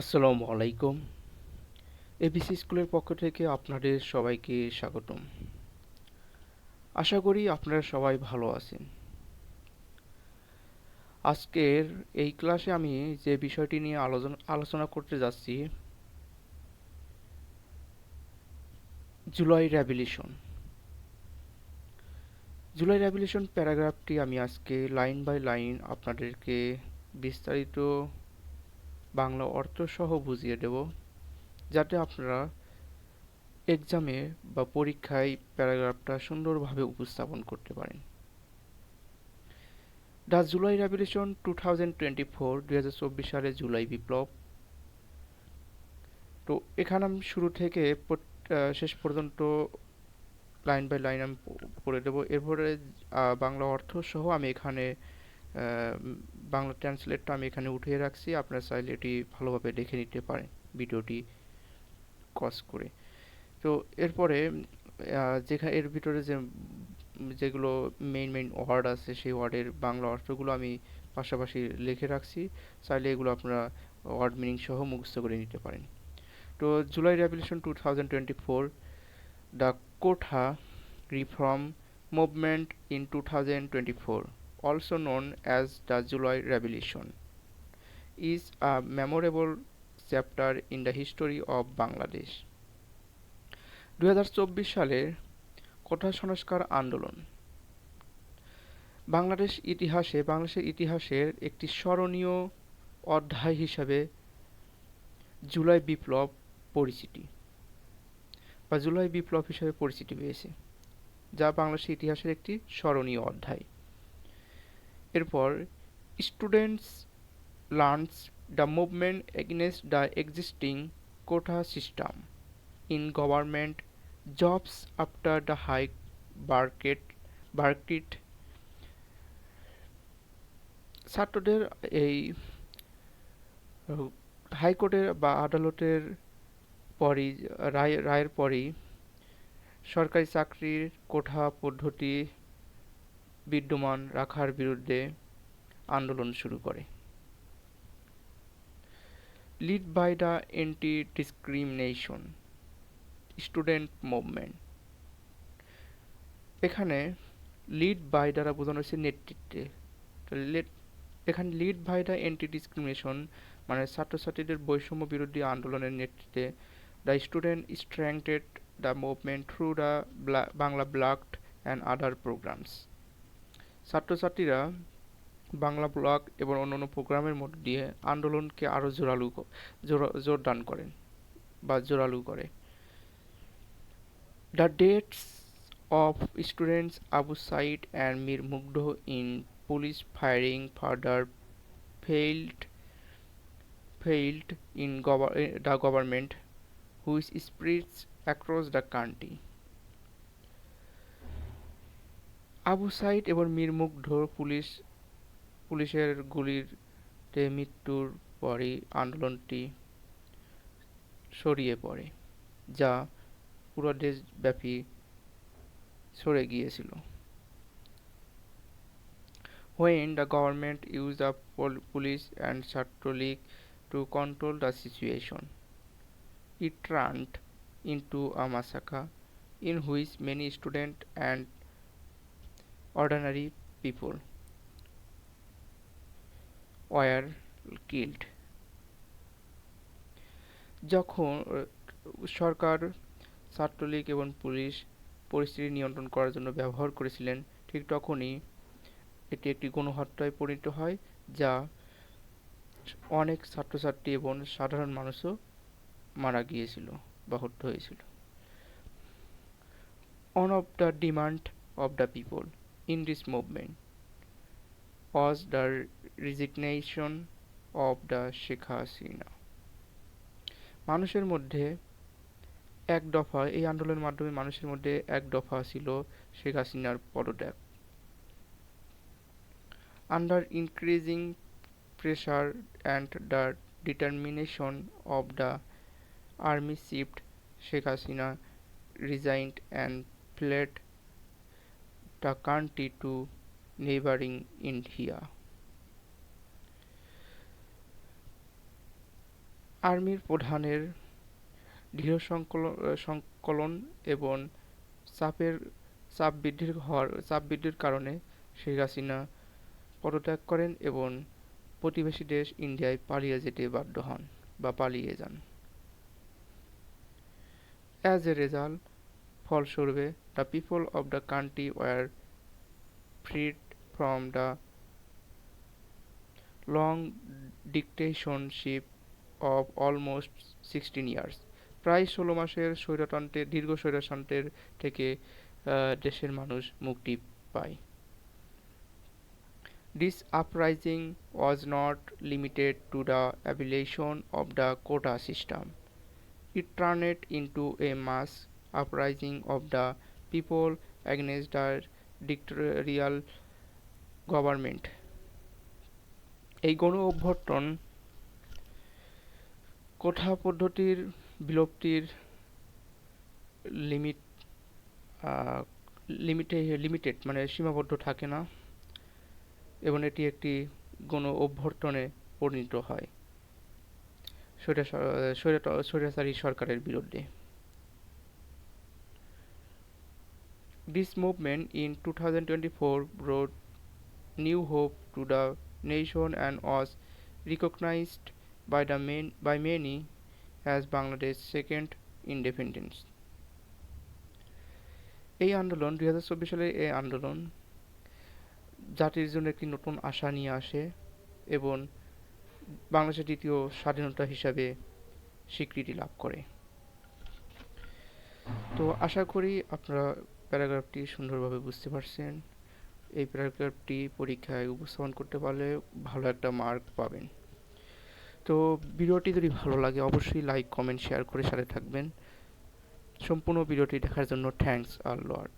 আসসালামু আলাইকুম। এবিসি স্কুলের পক্ষ থেকে আপনাদের সবাইকে স্বাগতম। আশা করি আপনারা সবাই ভালো আছেন। আজকের এই ক্লাসে আমি যে বিষয়টি নিয়ে আলোচনা আলোচনা করতে যাচ্ছি, জুলাই র্যাভলিউশন জুলাই র্যাভলিউশন প্যারাগ্রাফটি আমি আজকে লাইন বাই লাইন আপনাদেরকে বিস্তারিত বাংলা অর্থ সহ বুঝিয়ে দেব, যাতে আপনারা এক্সামে বা পরীক্ষায় প্যারাগ্রাফটা সুন্দরভাবে উপস্থাপন করতে পারেন। The July revolution two thousand twenty four চব্বিশ সালে জুলাই বিপ্লব। তো এখানে আমি শুরু থেকে শেষ পর্যন্ত লাইন বাই লাইন আমি পড়ে দেবো। এরপরে বাংলা অর্থ সহ আমি এখানে বাংলা ট্রান্সলেটটা আমি এখানে উঠিয়ে রাখছি। আপনারা চাইলে এটি ভালোভাবে দেখে নিতে পারেন ভিডিওটি কস করে। তো এরপরে যেখানে এর ভিতরে যে, যেগুলো মেইন মেইন ওয়ার্ড আছে সেই ওয়ার্ডের বাংলা অর্থগুলো আমি পাশাপাশি লিখে রাখছি। চাইলে এগুলো আপনারা ওয়ার্ড মিনিং সহ মুখস্থ করে নিতে পারেন। তো July revolution two thousand twenty four the quota reform movement in two thousand twenty four also known as the July Revolution, is a memorable chapter in the history of Bangladesh. দু সালের কোঠা সংস্কার আন্দোলন বাংলাদেশ ইতিহাসে বাংলাদেশের ইতিহাসের একটি স্মরণীয় অধ্যায় হিসাবে জুলাই বিপ্লব পরিচিতি বা জুলাই বিপ্লব হিসাবে পরিচিতি পেয়েছে যা বাংলাদেশের ইতিহাসের একটি স্মরণীয় অধ্যায় এরপর students learns the movement against the existing quota system in government jobs after the high verdict verdict ছাত্রদের এই হাইকোর্টের বা আদালতের পরই, রায়, রায়ের পরই সরকারি চাকরির কোঠা পদ্ধতি বিদ্যমান রাখার বিরুদ্ধে আন্দোলন শুরু করে। Lead by the anti discrimination student movement এখানে লিড বাই দ্বারা বোঝানো হয়েছে নেতৃত্বে। এখানে lead by the anti discrimination মানে ছাত্রছাত্রীদের বৈষম্য বিরোধী আন্দোলনের নেতৃত্বে the student strengthened the movement through the Bangla blockade and other programs ছাত্রছাত্রীরা বাংলা ব্লগ এবং অন্যান্য প্রোগ্রামের মধ্য দিয়ে আন্দোলনকে আরও জোরালু জোরদান করেন বা জোরালু করে। The deaths of students Abu Sayed and Mir Mugdho in police firing further failed failed in gov- the government which spreads across the country Abu Sayed এবং মীর মুগ্ধর পুলিশ, পুলিশের গুলির মৃত্যুর পরই আন্দোলনটি সরিয়ে পড়ে, যা পুরো দেশব্যাপী সরে গিয়েছিল। When the government use the police and Chhatra League to control the situation it ran in to a in which many student and ordinary people. Were killed. যখন সরকার, ছাত্রলীগ এবং পুলিশ পরিস্থিতি নিয়ন্ত্রণ করার জন্য ব্যবহার করেছিলেন, ঠিক তখনই এটি একটি গণহত্যায় পরিণত হয়, যা অনেক ছাত্রছাত্রী এবং সাধারণ মানুষও মারা গিয়েছিল বা হত্যা হয়েছিল। One of the demand of the people in this movement was the resignation of the Sheikh Hasina. মানুষের মধ্যে এক দফা, এই আন্দোলনের মাধ্যমে মানুষের মধ্যে এক দফা ছিল শেখ হাসিনার পদত্যাগ under increasing pressure and the determination of the army shift Sheikh Hasina resigned and fled the country to neighboring India. আর্মির প্রধানের দৃঢ় সংকলন এবং চাপের, চাপ বৃদ্ধির হওয়ার, চাপ বৃদ্ধির কারণে শেখ হাসিনা পদত্যাগ করেন এবং প্রতিবেশী দেশ ইন্ডিয়ায় পালিয়ে যেতে বাধ্য হন বা পালিয়ে যান as a result ফলস্বরূপে the people of the country were freed from the long dictatorship of almost sixteen years প্রায় ষোলো মাসের স্বৈরতন্ত্রের দীর্ঘ স্বৈরতন্ত্রের থেকে দেশের মানুষ মুক্তি পায়। This uprising was not limited to the abolition of the quota system It turned into a mass uprising of the people against the dictatorial government. এই গণ অভ্যর্থন কোঠা পদ্ধতির বিলুপ্তির লিমিট লিমিটে লিমিটেড মানে সীমাবদ্ধ থাকে না এবং এটি একটি গণ অভ্যর্থনে পরিণত হয় স্বৈরা স্বৈরা- স্বৈরাচারী সরকারের বিরুদ্ধে This movement in 2024 brought new hope to the nation and was recognized by the main, by many as Bangladesh's second independence. এই আন্দোলন দুই হাজার চব্বিশ সালের এই আন্দোলন জাতির জন্য একটি নতুন আশা নিয়ে আসে এবং বাংলাদেশের দ্বিতীয় স্বাধীনতা হিসাবে স্বীকৃতি লাভ করে তো আশা করি আপনারা প্যারাগ্রাফটি সুন্দরভাবে বুঝতে পারছেন। এই প্যারাগ্রাফটি পরীক্ষায় উপস্থাপন করতে পারলে ভালো একটা মার্ক পাবেন। তো ভিডিওটি যদি ভালো লাগে অবশ্যই লাইক, কমেন্ট, শেয়ার করে সাথে থাকবেন। সম্পূর্ণ ভিডিওটি দেখার জন্য থ্যাংকস আর লট।